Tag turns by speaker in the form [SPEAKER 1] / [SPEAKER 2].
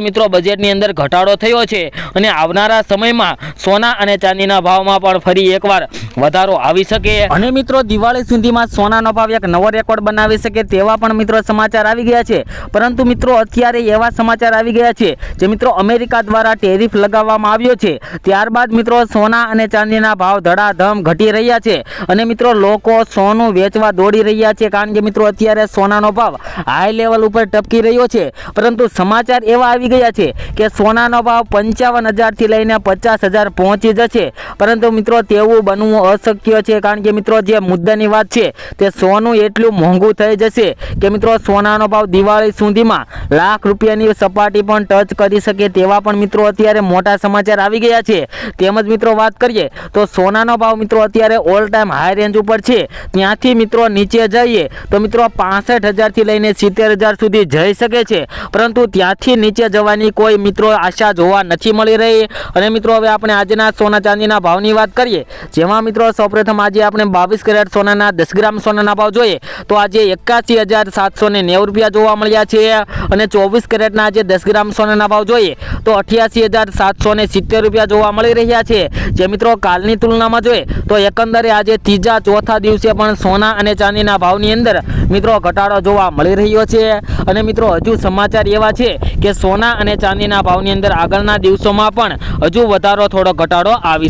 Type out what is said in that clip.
[SPEAKER 1] મિત્રો બજેટની અંદર ઘટાડો થયો છે અને આવનારા સમયમાં સોના અને ચાંદીના ભાવમાં પણ ફરી એકવાર વધારો આવી શકે. અને મિત્રો દિવાળી સુધીમાં સોનાનો ભાવ એક નવો રેકોર્ડ બનાવી શકે તેવા પણ મિત્રો સમાચાર આવી ગયા છે. પરંતુ મિત્રો અત્યારે એવા સમાચાર આવી ગયા છે જે મિત્રો અમેરિકા દ્વારા ટેરિફ લગાવવામાં આવ્યો છે. ત્યારબાદ મિત્રો સોના અને ચાંદીના ભાવ ધડાધમ ઘટી રહ્યા છે અને મિત્રો લોકો સોનું વેચવા દોડી રહ્યા છે. કારણ કે મિત્રો અત્યારે સોનાનો ભાવ હાઈ લેવલ ઉપર ટપકી રહ્યો છે. પરંતુ સમાચાર એવા આવી ગયા છે કે સોનાનો ભાવ પંચાવન હજારથી લઈને પચાસ હજાર પહોંચી જશે. પરંતુ મિત્રો, તેવું બનવું અશક્ય છે, કારણ કે મિત્રો, જે મુદ્દાની વાત છે, તે સોનું એટલું મોંઘું થઈ જશે કે મિત્રો, સોનાનો ભાવ દિવાળી સુધીમાં લાખ રૂપિયાની સપાટી પણ ટચ કરી શકે તેવા પણ મિત્રો અત્યારે મોટા સમાચાર આવી ગયા છે. તેમજ મિત્રો, વાત કરીએ તો સોનાનો ભાવ મિત્રો, અત્યારે ઓલ ટાઈમ હાઈ રેન્જ ઉપર છે. ત્યાંથી મિત્રો, નીચે જઈએ તો મિત્રો, પાસઠ હજારથી લઈને સિત્તેર હજાર સુધી જઈ શકે છે. પરંતુ ત્યાંથી નીચે જવાની કોઈ મિત્રો આશા જોવા નથી મળી રહી. અને મિત્રો, હવે આપણે આજના સોના ચાંદીના ભાવની વાત કરીએ. જેમાં મિત્રો, સૌપ્રથમ આજે આપણે બાવીસ કેરેટ સોનાના દસ ગ્રામ સોનાના ભાવ જોઈએ. તો આજે એકાસી હજાર સાતસો ને નેવું રૂપિયા જોવા મળ્યા છે. અને ચોવીસ કેરેટના આજે દસ ગ્રામ સોનાના ભાવ જોઈએ. તો અઠ્યાસી હજાર સાતસો ને સિત્તેર રૂપિયા જોવા મળી રહ્યા છે. જે મિત્રો, કાલની તુલનામાં જોઈએ, તો એકંદરે આજે ત્રીજા ચોથા દિવસે પણ સોના અને ચાંદીના ભાવની અંદર મિત્રો, ઘટાડો જોવા મળી રહ્યો છે. અને મિત્રો, હજુ સમાચાર એવા છે કે સોના અને ચાંદીના ભાવની અંદર આગળના દિવસોમાં પણ હજુ વધારો થોડો ઘટાડો આવી